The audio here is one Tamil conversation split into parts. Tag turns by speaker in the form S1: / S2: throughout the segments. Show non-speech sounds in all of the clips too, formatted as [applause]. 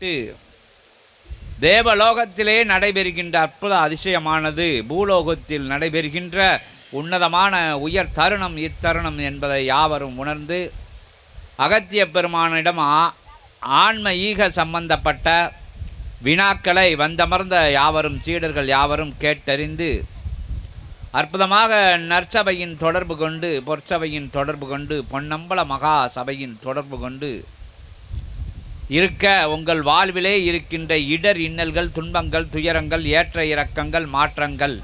S1: எட்டு தேவலோகத்திலே நடைபெறுகின்ற அற்புத அதிசயமானது பூலோகத்தில் நடைபெறுகின்ற உன்னதமான உயர் தருணம் இத்தருணம் என்பதை யாவரும் உணர்ந்து அகத்திய பெருமானிடம் ஆன்ம ஈக சம்பந்தப்பட்ட வினாக்களை வந்தமர்ந்த யாவரும் சீடர்கள் யாவரும் கேட்டறிந்து அற்புதமாக நற்சபையின் தொடர்பு கொண்டு பொற்சபையின் தொடர்பு கொண்டு பொன்னம்பல மகா சபையின் தொடர்பு கொண்டு இருக்க உங்கள் வாழ்விலே இருக்கின்ற இடர் இன்னல்கள் துன்பங்கள் துயரங்கள் ஏற்ற இறக்கங்கள் மாற்றங்கள்.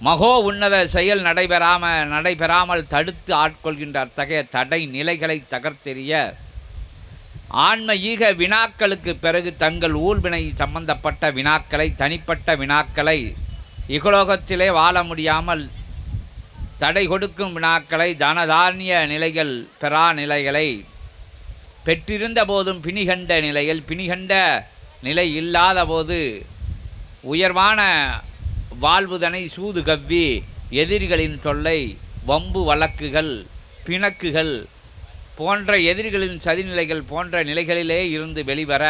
S1: மகோ உன்னத செயல் நடைபெறாம நடைபெறாமல் தடுத்து ஆட்கொள்கின்ற அத்தகைய தடை நிலைகளை தகர்த்தெறிய ஆன்ம ஈக வினாக்களுக்கு பிறகு தங்கள் ஊழ்வினை சம்பந்தப்பட்ட வினாக்களை தனிப்பட்ட வினாக்களை இகலோகத்திலே வாழ முடியாமல் தடை கொடுக்கும் வினாக்களை தனதானிய நிலைகள் பெறா நிலைகளை பெற்றிருந்த போதும் பிணிகண்ட நிலையில் பிணிகண்ட நிலை இல்லாத போது உயர்வான வாழ்வுதனை சூது கவ்வி எதிரிகளின் தொல்லை வம்பு வழக்குகள் பிணக்குகள் போன்ற எதிரிகளின் சதிநிலைகள் போன்ற நிலைகளிலே இருந்து வெளிவர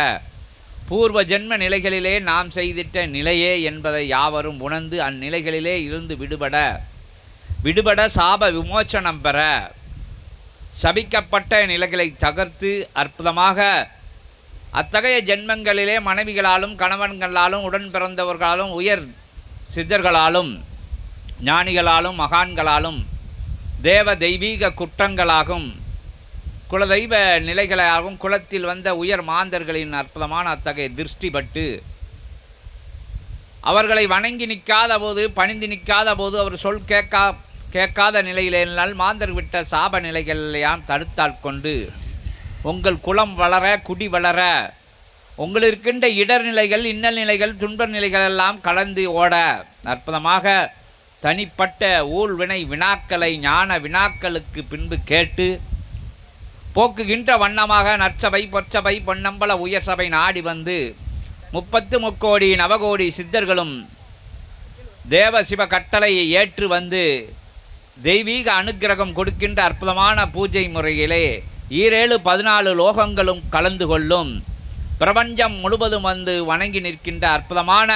S1: பூர்வ ஜென்ம நிலைகளிலே நாம் செய்திட்ட நிலையே என்பதை யாவரும் உணர்ந்து அந்நிலைகளிலே இருந்து விடுபட விடுபட சாப விமோச்சனம் பெற சபிக்கப்பட்ட நிலைகளை தகர்த்து அற்புதமாக அத்தகைய ஜென்மங்களிலே மனைவிகளாலும் கணவன்களாலும் உடன் பிறந்தவர்களாலும் உயர் சித்தர்களாலும் ஞானிகளாலும் மகான்களாலும் தேவ தெய்வீக குற்றங்களாகும் குலதெய்வ நிலைகளாகவும் குலத்தில் வந்த உயர் மாந்தர்களின் அற்புதமான அத்தகைய திருஷ்டிபட்டு அவர்களை வணங்கி நிற்காத போது பணிந்து நிற்காத போது அவர் சொல் கேட்கா கேட்காத நிலையினால் மாந்தர் விட்ட சாப நிலைகளையாம் தடுத்தால் கொண்டு. உங்கள் குலம் வளர குடி வளர உங்களிருக்கின்ற இடர்நிலைகள் இன்னல் நிலைகள் துன்ப நிலைகள் எல்லாம் கலந்து ஓட. அற்புதமாக தனிப்பட்ட ஊழ்வினை வினாக்களை ஞான வினாக்களுக்கு பின்பு கேட்டு போக்குகின்ற வண்ணமாக நற்சபை பொற்சபை பொன்னம்பல உயர் சபை நாடி வந்து முப்பத்து முக்கோடி நவகோடி சித்தர்களும் தேவ சிவ கட்டளையை ஏற்று வந்து தெய்வீக அனுக்கிரகம் கொடுக்கின்ற அற்புதமான பூஜை முறையிலே ஈரேழு பதினாலு லோகங்களும் கலந்து கொள்ளும். பிரபஞ்சம் முழுவதும் வந்து வணங்கி நிற்கின்ற அற்புதமான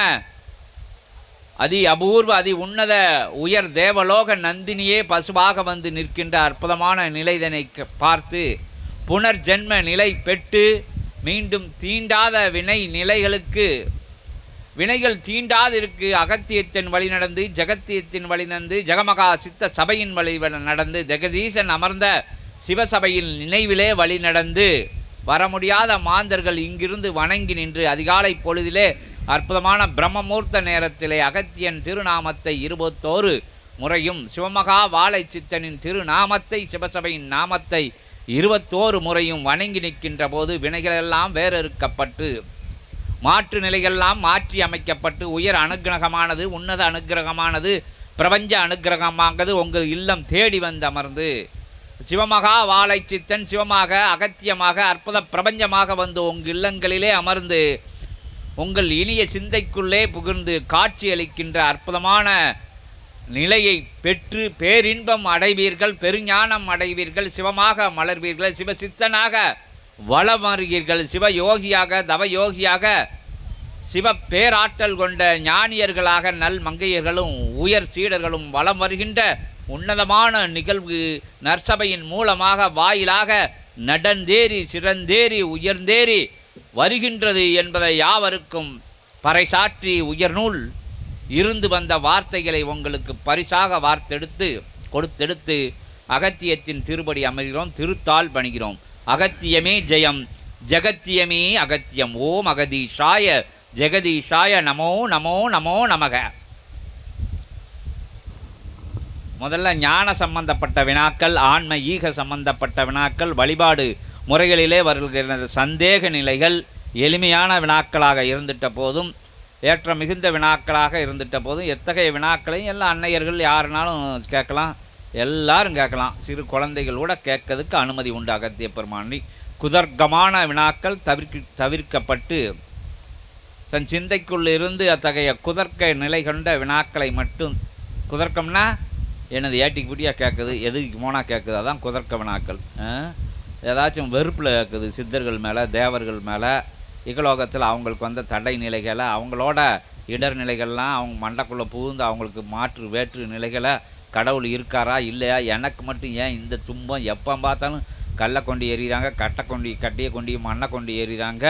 S1: அதி அபூர்வ அதி உன்னத உயர் தேவலோக நந்தினியே பசுவாக வந்து நிற்கின்ற அற்புதமான நிலைதனை க- பார்த்து புனர்ஜென்ம நிலை பெற்று மீண்டும் தீண்டாத வினை நிலைகளுக்கு வினைகள் தீண்டாதிருக்கு அகத்தியத்தின் வழி நடந்து ஜெகத்தியத்தின் வழி நடந்து ஜெகமகா சித்த சபையின் வழி நடந்து ஜெகதீசன் அமர்ந்த சிவசபையின் நினைவிலே வழி நடந்து வர முடியாத மாந்தர்கள் இங்கிருந்து வணங்கி நின்று அதிகாலை பொழுதிலே அற்புதமான பிரம்மமூர்த்த நேரத்திலே அகத்தியன் திருநாமத்தை இருபத்தோரு முறையும் சிவமகா வாழை சித்தனின் திருநாமத்தை சிவசபையின் நாமத்தை இருபத்தோரு முறையும் வணங்கி நிற்கின்ற போது வினைகளெல்லாம் வேறறுக்கப்பட்டு மாற்று நிலைகள்லாம் மாற்றி அமைக்கப்பட்டு உயர் அனுக்கிரகமானது உன்னத அனுக்கிரகமானது பிரபஞ்ச அனுகிரகமாங்கிறது உங்கள் இல்லம் தேடி வந்து அமர்ந்து சிவமகா வாழை சித்தன் சிவமாக அகத்தியமாக அற்புத பிரபஞ்சமாக வந்து உங்கள் இல்லங்களிலே அமர்ந்து உங்கள் இனிய சிந்தைக்குள்ளே புகுந்து காட்சி அளிக்கின்ற அற்புதமான நிலையை பெற்று பேரின்பம் அடைவீர்கள் பெருஞானம் அடைவீர்கள் சிவமாக மலர்வீர்கள் சிவசித்தனாக வளமருகீர்கள் சிவயோகியாக தவயோகியாக சிவ பேராற்றல் கொண்ட ஞானியர்களாக நல் மங்கையர்களும் உயர் சீடர்களும் வலம் வருகின்ற உன்னதமான நிகழ்வு நற்சபையின் மூலமாக வாயிலாக நடந்தேறி சிறந்தேறி உயர்ந்தேறி வருகின்றது என்பதை யாவருக்கும் பறைசாற்றி உயர்நூல் இருந்து வந்த வார்த்தைகளை உங்களுக்கு பரிசாக வார்த்தெடுத்து கொடுத்தெடுத்து அகத்தியத்தின் திருப்படி அமைகிறோம் திருத்தால் பணிகிறோம். அகத்தியமே ஜெயம் ஜெகத்தியமே அகத்தியம். ஓம் அகதீஷாய ஜெகதீஷாய நமோ நமோ நமோ நமக. முதல்ல ஞான சம்பந்தப்பட்ட வினாக்கள் ஆன்ம ஈக சம்பந்தப்பட்ட வினாக்கள் வழிபாடு முறைகளிலே வருகிற சந்தேக நிலைகள் எளிமையான வினாக்களாக இருந்துட்ட போதும் ஏற்ற மிகுந்த வினாக்களாக இருந்துட்ட போதும் எத்தகைய வினாக்களையும் எல்லா அன்னையர்கள் யாருனாலும் கேட்கலாம். எல்லாரும் கேட்கலாம். சிறு குழந்தைகள் கூட கேட்கறதுக்கு அனுமதி உண்டு அகத்திய பெருமானி. குதர்க்கமான வினாக்கள் தவிர்க்க தவிர்க்கப்பட்டு தன் சிந்தைக்குள் இருந்து அத்தகைய குதர்க்க நிலை கொண்ட வினாக்களை மட்டும் குதர்க்கம்னா எனது ஏட்டிக்கு பிடியாக கேட்குது எதுக்கு போனால் கேட்குது அதான் குதர்க்க வினாக்கள். ஏதாச்சும் வெறுப்பில் கேட்குது சித்தர்கள் மேலே தேவர்கள் மேலே இகலோகத்தில் அவங்களுக்கு வந்த தடை நிலைகளை அவங்களோட இடர் நிலைகள்லாம் அவங்க மண்டக்குள்ளே புகுந்து அவங்களுக்கு மாற்று வேற்று நிலைகளை கடவுள் இருக்காரா இல்லையா? எனக்கு மட்டும் ஏன் இந்த துன்பம் எப்போ பார்த்தாலும் கல்லை கொண்டு எறிகிறாங்க கட்டை கொண்டு கட்டியை கொண்டு மண்ணை கொண்டு எறிகிறாங்க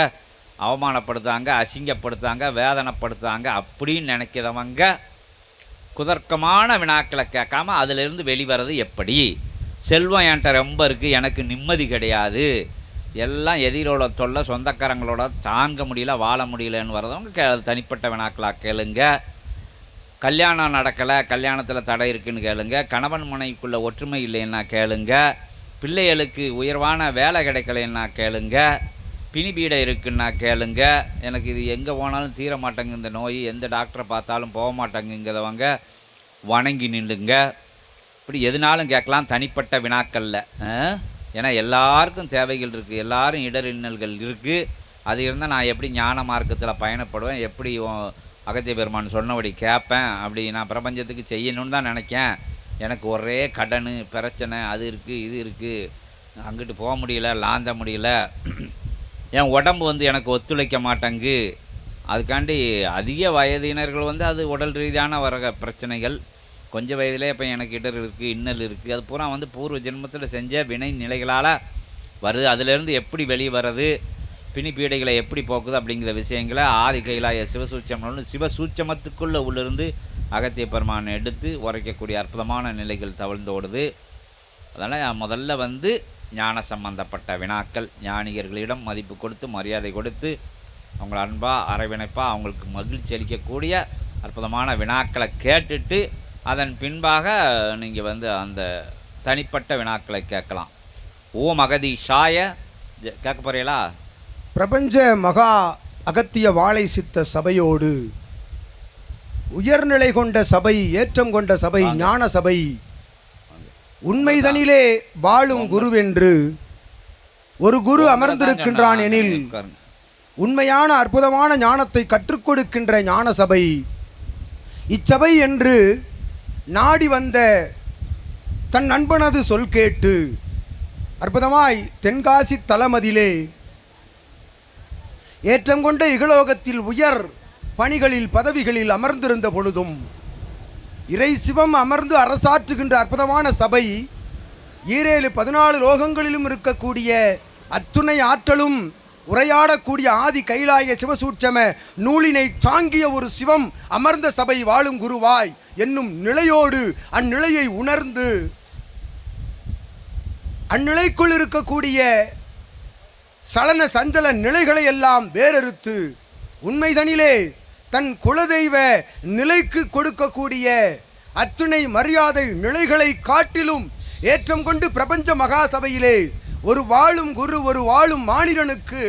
S1: அவமானப்படுத்தாங்க அசிங்கப்படுத்தாங்க வேதனைப்படுத்தாங்க அப்படின்னு நினைக்கிறவங்க குதர்க்கமான வினாக்களை கேட்காம அதிலிருந்து வெளிவரது எப்படி? செல்வம் என்கிட்ட ரொம்ப இருக்குது எனக்கு நிம்மதி கிடையாது. எல்லாம் எதிரோட தொல்லை சொந்தக்காரங்களோட தாங்க முடியல வாழ முடியலன்னு வரதவங்க கே தனிப்பட்ட வினாக்களாக கேளுங்க. கல்யாணம் நடக்கலை கல்யாணத்தில் தடை இருக்குன்னு கேளுங்க. கணவன் மனைவிக்குள்ளே ஒற்றுமை இல்லைன்னா கேளுங்க. பிள்ளைகளுக்கு உயர்வான வேலை கிடைக்கலைன்னா கேளுங்க. பிணிபீடை இருக்குன்னா கேளுங்க. எனக்கு இது எங்கே போனாலும் தீர மாட்டேங்கு இந்த நோய். எந்த டாக்டரை பார்த்தாலும் போக மாட்டேங்குங்கிறவங்க வணங்கி நின்றுங்க இப்படி எதுனாலும் கேட்கலாம். தனிப்பட்ட வினாக்களில் ஏன்னா எல்லாருக்கும் தேவைகள் இருக்குது எல்லாரும் இடர் இன்னல்கள் இருக்குது அது இருந்தால் நான் எப்படி ஞான மார்க்கத்தில் பயணப்படுவேன்? எப்படி அகத்திய பெருமான் சொன்னபடி கேட்பேன் அப்படி நான் பிரபஞ்சத்துக்கு செய்யணும்னு தான் நினைக்கேன். எனக்கு ஒரே கடன் பிரச்சனை அது இருக்குது இது இருக்குது அங்கிட்டு போக முடியல லாந்த முடியல. என் உடம்பு வந்து எனக்கு ஒத்துழைக்க மாட்டேங்கு. அதுக்காண்டி அதிக வயதினர்கள் வந்து அது உடல் ரீதியான வர பிரச்சனைகள். கொஞ்சம் வயதிலே இப்போ எனக்கு இடர் இருக்குது இன்னல் இருக்குது அது பூரா வந்து பூர்வ ஜென்மத்தில் செஞ்ச வினை நிலைகளால் வருது. அதிலேருந்து எப்படி வெளியே வர்றது பிணி பீடைகளை எப்படி போக்குது அப்படிங்கிற விஷயங்களை ஆதி கைலாய சிவசூச்சம்னு சிவசூச்சமத்துக்குள்ளே உள்ளிருந்து அகத்திய பெருமான் எடுத்து உரைக்கக்கூடிய அற்புதமான நிலைகள் தவழ்ந்தோடுது அதனால் முதல்ல வந்து ஞான சம்பந்தப்பட்ட வினாக்கள் ஞானிகர்களிடம் மதிப்பு கொடுத்து மரியாதை கொடுத்து அவங்கள அன்பாக அரவணைப்பாக அவங்களுக்கு மகிழ்ச்சி அளிக்கக்கூடிய அற்புதமான வினாக்களை கேட்டுட்டு அதன் பின்பாக நீங்கள் வந்து அந்த தனிப்பட்ட வினாக்களை கேட்கலாம். ஓம் அகதி ஷாய ஜ- கேட்க போகிறீங்களா
S2: பிரபஞ்ச மகா அகத்திய வாழை சித்த சபையோடு உயர்நிலை கொண்ட சபை ஏற்றம் கொண்ட சபை ஞான சபை உண்மைதனிலே வாழும் குருவென்று ஒரு குரு அமர்ந்திருக்கின்றான் எனில். உண்மையான அற்புதமான ஞானத்தை கற்றுக் கொடுக்கின்ற ஞான சபை. இச்சபை என்று நாடி வந்த தன் நண்பனது சொல் கேட்டு அற்புதமாய் தென்காசி தலமதிலே ஏற்றம் கொண்ட இகலோகத்தில் உயர் பணிகளில் பதவிகளில் அமர்ந்திருந்த பொழுதும் இறை சிவம் அமர்ந்து அரசாற்றுகின்ற அற்புதமான சபை ஈரேழு பதினாலு லோகங்களிலும் இருக்கக்கூடிய அத்துணை ஆற்றலும் உரையாடக்கூடிய ஆதி கைலாய சிவசூட்சம நூலினை தாங்கிய ஒரு சிவம் அமர்ந்த சபை வாழும் குருவாய் என்னும் நிலையோடு அந்நிலையை உணர்ந்து அந்நிலைக்குள் இருக்கக்கூடிய சலன சஞ்சல நிலைகளை எல்லாம் வேறறுத்து உண்மைதனிலே தன் குலதெய்வ நிலைக்கு கொடுக்கக்கூடிய அத்துணை மரியாதை நிலைகளை காட்டிலும் ஏற்றம் கொண்டு பிரபஞ்ச மகாசபையிலே ஒரு வாழும் குரு ஒரு வாழும் மானிடனுக்கு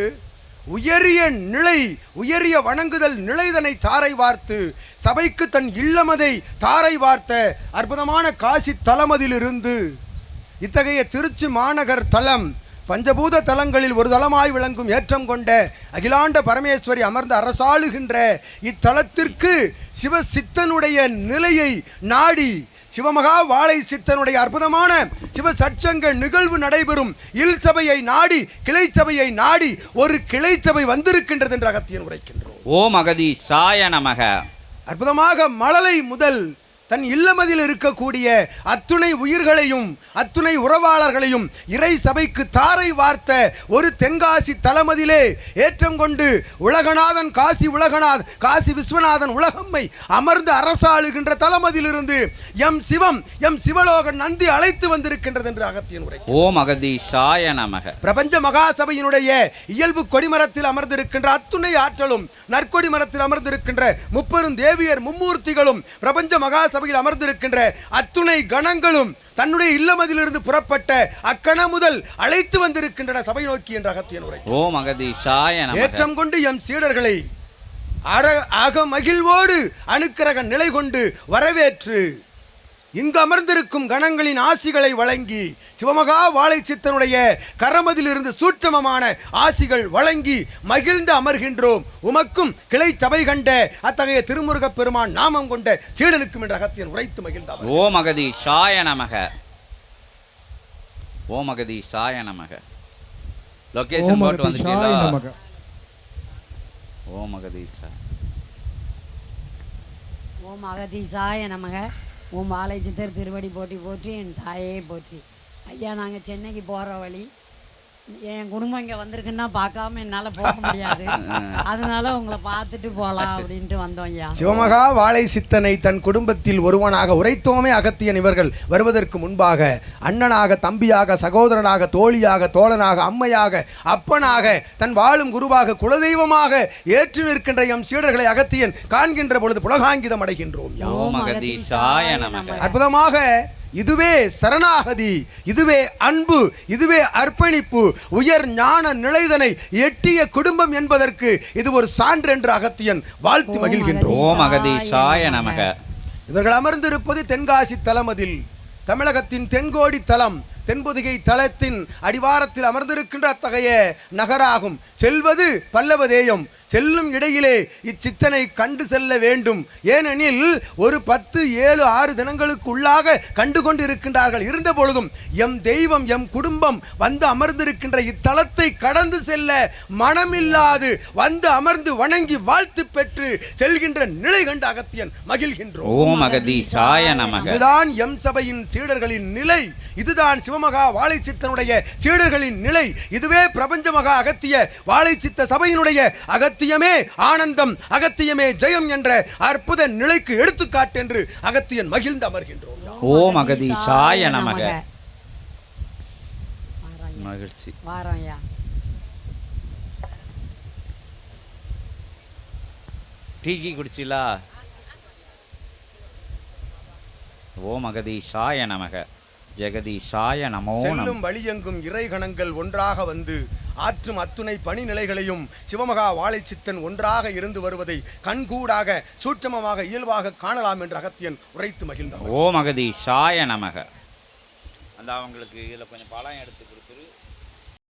S2: உயரிய நிலை உயரிய வணங்குதல் நிலைதனை தாரை வார்த்து சபைக்கு தன் இல்லமதை தாரை வார்த்த அற்புதமான காசி தலமதிலிருந்து இத்தகைய திருச்சி மாநகர் தலம் பஞ்சபூத தலங்களில் ஒரு தலமாய் விளங்கும் ஏற்றம் கொண்ட அகிலாண்ட பரமேஸ்வரி அமர்ந்து அரசாளுகின்ற இத்தலத்திற்கு சிவ சித்தனுடைய நிலையை நாடி சிவமகா வாழை சித்தனுடைய அற்புதமான சிவ சற்சங்க நிகழ்வு நடைபெறும் இல் சபையை நாடி கிளை சபையை நாடி ஒரு கிளை சபை வந்திருக்கின்றது என்று அகத்தியன் உரைக்கின்றோம்
S1: ஓம் அகதி சாய நமக.
S2: அற்புதமாக மழலை முதல் தன் இல்லமதில் இருக்கக்கூடிய அத்துணை உயிர்களையும் அத்துணை உறவாளர்களையும் இறை சபைக்கு தாரை வார்த்த ஒரு தென்காசி தலமதிலே ஏற்றம் கொண்டு உலகநாதன் காசி உலகநாத் காசி விஸ்வநாதன் உலகம்மை அமர்ந்து அரசாளுகின்ற தலமதிலிருந்து எம் சிவம் எம் சிவலோகன் நந்தி அழைத்து வந்திருக்கின்றது என்று அகத்தியன் உரை
S1: ஓம் அகதி சாய நமக.
S2: பிரபஞ்ச மகாசபையினுடைய இயல்பு கொடிமரத்தில் அமர்ந்திருக்கின்ற அத்துணை ஆற்றலும் நற்கொடி மரத்தில் அமர்ந்திருக்கின்ற முப்பெரும் தேவியர் மும்மூர்த்திகளும் பிரபஞ்ச மகாசபையில் அமர்ந்திருக்கின்ற அத்துணை கணங்களும் தன்னுடைய இல்லமதிலிருந்து புறப்பட்ட அக்கண முதல் அழைத்து வந்திருக்கின்றன. சபை நோக்கி என்ற அகத்தியன் உரை
S1: ஓம் அகதி சாய நமக.
S2: ஏற்றம் கொண்டு எம் சீடர்களை அற அக மகிழ்வோடு அணுக்கரக நிலை கொண்டு வரவேற்று இங்கு அமர்ந்திருக்கும் கணங்களின் ஆசிகளை வழங்கி சிவமகா வாழை சித்தனுடைய கரமதிலிருந்து சூட்சமமான ஆசிகள் வழங்கி மகிழ்ந்து அமர்கின்றோம். உமக்கும் கிளை சபை கண்ட அத்தகைய திருமுருகப் பெருமான் நாமம் கொண்ட சீடனுக்கும் என்ற அகத்தியன் உரைத்து மகிழ்ந்தார்
S1: ஓம் அகதி சாய நமக. ஓம் அகதி சாய நமக லொகேஷன் போட்டு வந்துட்டீங்களா?
S3: நமக.
S1: ஓம் அகதீஷா
S4: ஓம் அகதீசாய நமக. உன் மாலை சித்தர் திருவடி போட்டி போற்றி என் தாயே போற்றி ஐயா நாங்கள் சென்னைக்கு போகிற வழி என் குடும்பம் இங்கே வந்திருக்குன்னா பார்க்காம என்னால் போக [laughs] முடியாது. அதனால உங்களை பார்த்துட்டு போகலாம் அப்படின்ட்டு வந்தோம் ஐயா.
S2: சிவமகா வாழை சித்தனை தன் குடும்பத்தில் ஒருவனாக உரைத்தோமே அகத்தியன் இவர்கள் வருவதற்கு முன்பாக அண்ணனாக தம்பியாக சகோதரனாக தோழியாக தோழனாக அம்மையாக அப்பனாக தன் வாழும் குருவாக குலதெய்வமாக ஏற்று நிற்கின்ற எம் சீடர்களை அகத்தியன் காண்கின்ற பொழுது புலகாங்கிதம் அடைகின்றோம். அற்புதமாக இதுவே சரணாகதி இதுவே அன்பு இதுவே அர்ப்பணிப்பு உயர் ஞான நிலைதனை எட்டிய குடும்பம் என்பதற்கு இது ஒரு சான்று என்று அகத்தியன் வாழ்த்து மகிழ்கின்றோம்.
S1: அகதீஷாய நமக.
S2: இவர்கள் அமர்ந்திருப்பது தென்காசி தலமதில் தமிழகத்தின் தென்கோடி தலம் தென்பொதிகை தலத்தின் அடிவாரத்தில் அமர்ந்திருக்கின்ற அத்தகைய நகராகும். செல்வது பல்லவதேயம் செல்லும் இடையிலே இச்சித்தனை கண்டு செல்ல வேண்டும். ஏனெனில் ஒரு பத்து ஏழு ஆறு தினங்களுக்கு உள்ளாக கண்டு கொண்டிருக்கின்றார்கள். இருந்த பொழுதும் எம் தெய்வம் எம் குடும்பம் வந்து அமர்ந்திருக்கின்ற இத்தலத்தை கடந்து செல்ல மனமில்லாது வந்து அமர்ந்து வணங்கி வாழ்த்து பெற்று செல்கின்ற நிலை கண்டு அகத்தியன் மகிழ்கின்றோம்.
S1: ஓம் அகதீஷாய நமக.
S2: இதுதான் எம் சபையின் சீடர்களின் நிலை. இதுதான் சிவமகா வாழைச்சித்தனுடைய சீடர்களின் நிலை. இதுவே பிரபஞ்ச மகா அகத்திய வாழைச்சித்த சபையினுடைய அகத்தியமே ஆனந்தம் அகத்தியமே ஜெயம் என்ற அற்புத நிலைக்கு எடுத்துக்காட்டு என்று அகத்தியன் மகிழ்ந்து அமர்கின்றோம்.
S1: ஓம் அகதீஷாய நமக. மகிழ்ச்சி.
S4: வாரோம் ஐயா
S1: டீக்கி குடிச்சிலா? ஓம் அகதீஷாய நமக. ஜெகதீஷாய நம
S2: செல்லும் வழியெங்கும் இறைகணங்கள் ஒன்றாக வந்து ஆற்றும் அத்துணை பணிநிலைகளையும் சிவமகா வாழைச்சித்தன் ஒன்றாக இருந்து வருவதை கண்கூடாக சூட்சமமாக இயல்பாக காணலாம் என்று அகத்தியன் உரைத்து மகிழ்ந்தார்
S1: மகதி சாய நமக. அந்த அவங்களுக்கு இதில் கொஞ்சம் பழம் எடுத்து கொடுத்துரு.